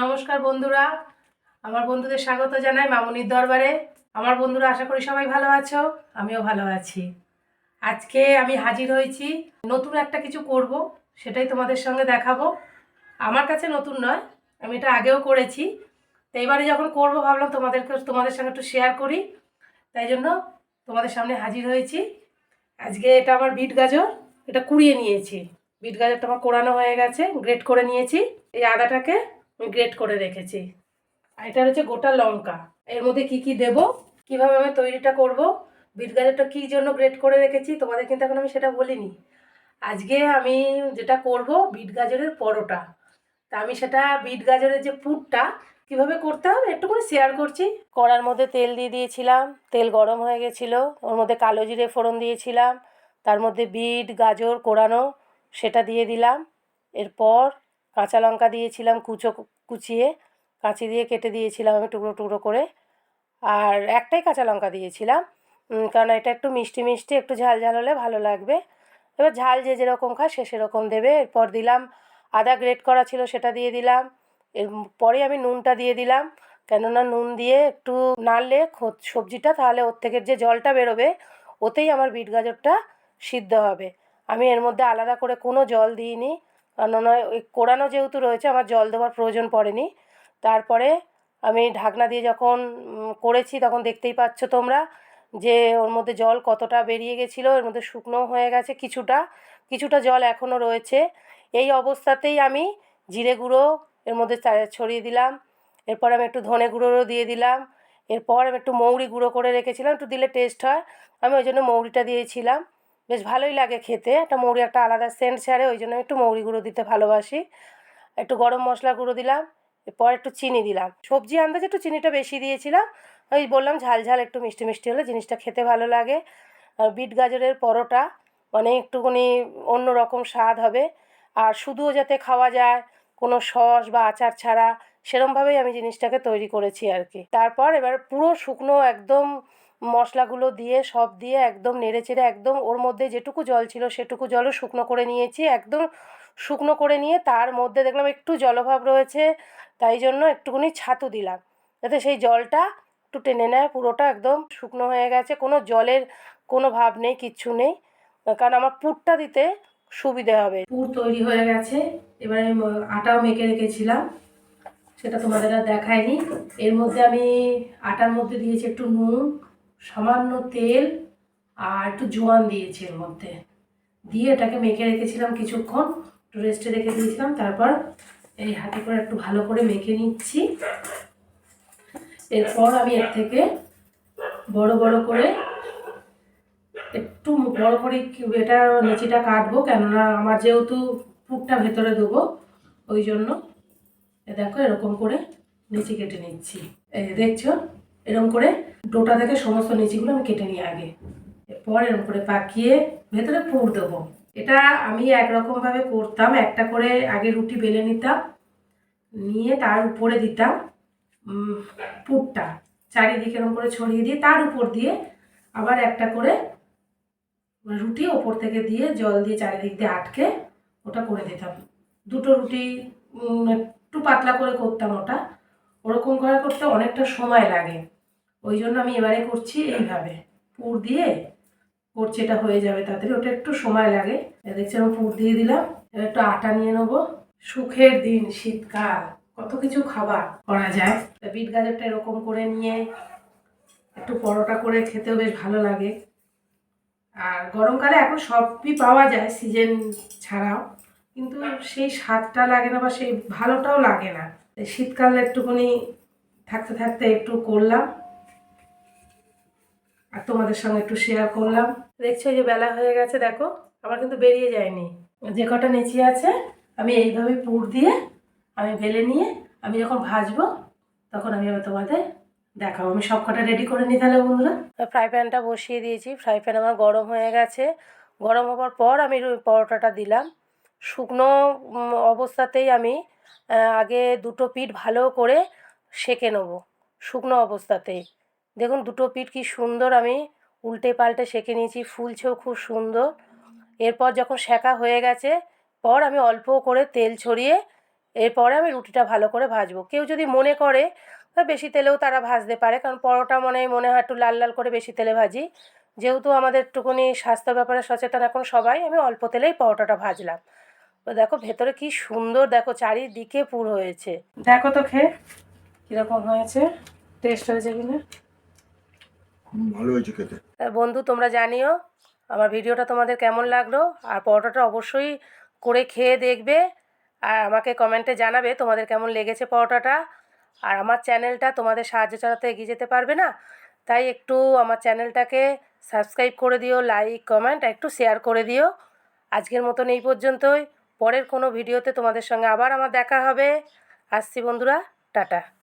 নমস্কার বন্ধুরা। আমার বন্ধুদের স্বাগত জানাই মামুনির দরবারে। আমার বন্ধুরা, আশা করি সবাই ভালো আছো? আমিও ভালো আছি। আজকে আমি হাজির হয়েছি। নতুন একটা কিছু করব, সেটাই তোমাদের সঙ্গে দেখাবো। আমার কাছে নতুন নয়, আমি এটা আগেও করেছি। তো এবারে যখন করব, ভাবলাম তোমাদেরকে, তোমাদের সঙ্গে একটু শেয়ার করি। তাই জন্য তোমাদের সামনে হাজির হয়েছি। আজকে এটা আমার বিট গাজর, এটা কুড়িয়ে নিয়েছি। বিট গাজরটা আমার কোরানো হয়ে গেছে গ্রেট করে নিয়েছি। এই আদাটাকে গ্রেট করে রেখেছি। আর এটা হচ্ছে গোটা লঙ্কা। এর মধ্যে কি কি দেব? কীভাবে আমি তৈরিটা করব? বিট গাজরটা কী জন্য গ্রেট করে রেখেছি? তোমাদের কিন্তু এখন আমি সেটা বলিনি। আজকে আমি যেটা করব, বিট গাজরের পরোটা। তা আমি সেটা বিট গাজরের যে পুরটা, কীভাবে করতে হবে একটুখানি শেয়ার করছি। কড়ার মধ্যে তেল দিয়ে দিয়েছিলাম। তেল গরম হয়ে গেছিল। ওর মধ্যে কালো জিরে ফোড়ন দিয়েছিলাম। তার মধ্যে বিট, গাজর কোড়ানো সেটা দিয়ে দিলাম। এরপর কাঁচা লঙ্কা দিয়েছিলাম কুচো, কুচিয়ে, কাঁচি দিয়ে কেটে দিয়েছিলাম আমি টুকরো টুকরো করে। আর একটাই কাঁচা লঙ্কা দিয়েছিলাম কারণ এটা একটু মিষ্টি মিষ্টি, একটু ঝাল ঝাল হলে ভালো লাগবে। এবার ঝাল যে যেরকম খায় সে সেরকম দেবে। এরপর দিলাম আদা গ্রেট করা ছিল, সেটা দিয়ে দিলাম। এর পরে আমি নুনটা দিয়ে দিলাম। কেননা নুন দিয়ে একটু নাড়লে সবজিটা তাহলে ওর থেকে যে জলটা বেরোবে, ওতেই আমার বিট গাজরটা সিদ্ধ হবে। আমি এর মধ্যে আলাদা করে কোনো জল দিইনি। কেননা ওই কোড়ানো যেহেতু রয়েছে, আমার জল দেওয়ার প্রয়োজন পড়েনি। তারপরে আমি ঢাকনা দিয়ে যখন করেছি তখন দেখতেই পাচ্ছ তোমরা যে ওর মধ্যে জল কতটা বেরিয়ে গেছিল, এর মধ্যে শুকনো হয়ে গেছে কিছুটা কিছুটা জল এখনও রয়েছে। এই অবস্থাতেই আমি জিরে গুঁড়ো এর মধ্যে ছড়িয়ে দিলাম, এরপর আমি একটু ধনে গুঁড়োও দিয়ে দিলাম, এরপর আমি একটু মৌরি গুঁড়ো করে রেখেছিলাম, একটু দিলে টেস্ট হয়, আমি ওই জন্য মৌরিটা দিয়েছিলাম। বেশ ভালোই লাগে খেতে। একটা মৌরি একটা আলাদা সেন্ট ছাড়ে, ওই জন্য একটু মৌরি গুঁড়ো দিতে ভালোবাসি। একটু গরম মশলা গুঁড়ো দিলাম, এরপর একটু চিনি দিলাম। সবজি আন্দাজে একটু চিনিটা বেশি দিয়েছিলাম। ওই বললাম ঝাল ঝাল, একটু মিষ্টি মিষ্টি হলে জিনিসটা খেতে ভালো লাগে। আর বিট গাজরের পরোটা মানে একটুখানি অন্য রকম স্বাদ হবে। আর শুধুও যাতে খাওয়া যায়, কোনো সস বা আচার ছাড়া, সেরমভাবেই আমি জিনিসটাকে তৈরি করেছি আর কি। তারপর এবার পুরো শুকনো একদম মশলাগুলো দিয়ে, সব দিয়ে একদম নেড়ে চেড়ে একদম ওর মধ্যে যেটুকু জল ছিল সেটুকু জলও শুকনো করে নিয়েছি। একদম শুকনো করে নিয়ে তার মধ্যে দেখলাম একটু জলভাব রয়েছে, তাই জন্য একটুখানি ছাতু দিলাম। যাতে সেই জলটা একটু টেনে নেয়, পুরোটা একদম শুকনো হয়ে গেছে। কোনো জলের কোনো ভাব নেই, কিচ্ছু নেই। কারণ আমার পুরটা দিতে সুবিধে হবে। পুর তৈরি হয়ে গেছে। এবার আমি আটাও মেখে রেখেছিলাম। সেটা তোমাদের আর দেখায়নি এর মধ্যে আমি আটার মধ্যে দিয়েছি একটু নুন সামান্য তেল আর একটু জোয়ান দিয়েছি এর মধ্যে। দিয়ে এটাকে মেখে রেখেছিলাম কিছুক্ষণ, একটু রেস্টে রেখে দিয়েছিলাম, তারপর এই হাতে করে একটু ভালো করে মেখে নিচ্ছি। এরপর আমি এর থেকে বড় বড় করে একটু বড় করে এটা নিচিটা কাটবো, কেননা আমার যেহেতু পুরটা ভেতরে দেবো, ওই জন্য দেখো এরকম করে নিচি কেটে নিচ্ছি। দেখছ, এরকম করে ডোটা থেকে সমস্ত নিচিগুলো আমি কেটে নিই আগে। এরপর এরকম করে পাকিয়ে ভেতরে পুর দেবো। এটা আমি একরকমভাবে করতাম, একটা করে আগে রুটি বেলে নিতাম, নিয়ে তার উপরে দিতাম পুরটা। চারিদিকে এরকম করে ছড়িয়ে দিয়ে তার উপর দিয়ে আবার একটা করে রুটি ওপর থেকে দিয়ে জল দিয়ে চারিদিক দিয়ে আটকে ওটা করে দিতাম। দুটো রুটি একটু পাতলা করে করতাম ওটা। ওরকম করে করতে অনেকটা সময় লাগে। ওই জন্য আমি এবারে করছি এইভাবে। পুর দিয়ে করছি এটা হয়ে যাবে তাড়াতাড়ি ওটা একটু সময় লাগে। দেখছি আমি পুর দিয়ে দিলাম। এবার একটু আটা নিয়ে নেব। সুখের দিন শীতকাল কত কিছু খাবার করা যায়। তা বিট গাজরটা এরকম করে নিয়ে একটু পরোটা করে খেতেও বেশ ভালো লাগে। আর গরমকালে এখন সবই পাওয়া যায় সিজন ছাড়াও। কিন্তু সেই স্বাদটা লাগে না বা সেই ভালোটাও লাগে না। শীতকালে একটুখানি থাকতে থাকতে একটু করলাম। আর তোমাদের সঙ্গে একটু শেয়ার করলাম। দেখছ যে বেলা হয়ে গেছে, দেখো, আমার কিন্তু বেরিয়ে যায়নি। যে কটা নেচি আছে, আমি এইভাবে পুর দিয়ে আমি বেলে নিয়ে আমি যখন ভাজবো, তখন আমি আবার তোমাদের দেখাবো। আমি সব কটা রেডি করে নিই তাহলে, বন্ধুরা। ফ্রাই প্যানটা বসিয়ে দিয়েছি। ফ্রাই প্যান আমার গরম হয়ে গেছে। গরম হওয়ার পর আমি পরোটাটা দিলাম। শুকনো অবস্থাতেই আমি আগে দুটো পিঠ ভালো করে সেঁকে নেব, শুকনো অবস্থাতেই। দেখুন, দুটো পিঠ কি সুন্দর আমি উল্টে পাল্টে সেঁকে নিয়েছি, ফুলছেও খুব সুন্দর। এরপর যখন সেঁকা হয়ে গেছে, পর আমি অল্প করে তেল ছড়িয়ে এরপরে আমি রুটিটা ভালো করে ভাজবো। কেউ যদি মনে করে বেশি তেলেও তারা ভাজতে পারে, কারণ পরোটা মনে হয় মনে হয় একটু লাল লাল করে বেশি তেলে ভাজি। যেহেতু আমাদের একটুখানি স্বাস্থ্যের ব্যাপারে সচেতন এখন সবাই, আমি অল্প তেলেই পরোটাটা ভাজলাম। তো দেখো, ভেতরে কি সুন্দর, দেখো, চারিদিকে পুর হয়েছে। দেখো তো খেয়ে, কীরকম হয়েছে টেস্ট হয়েছে কিনা? ভালো হয়েছে খেতে। বন্ধু, তোমরা জানিও, আমার ভিডিওটা তোমাদের কেমন লাগল, আর পরোটাটা অবশ্যই করে খেয়ে দেখবে, আর আমাকে কমেন্টে জানাবে তোমাদের কেমন লেগেছে পরোটাটা, আর আমার চ্যানেলটা তোমাদের সাহায্য ছাড়া তো এগিয়ে যেতে পারবে না? তাই একটু আমার চ্যানেলটাকে সাবস্ক্রাইব করে দিও, লাইক, কমেন্ট একটু শেয়ার করে দিও। আজকের মতন এই পর্যন্তই, পরের কোনো ভিডিওতে তোমাদের সঙ্গে আবার আমার দেখা হবে। আসছি বন্ধুরা, টাটা।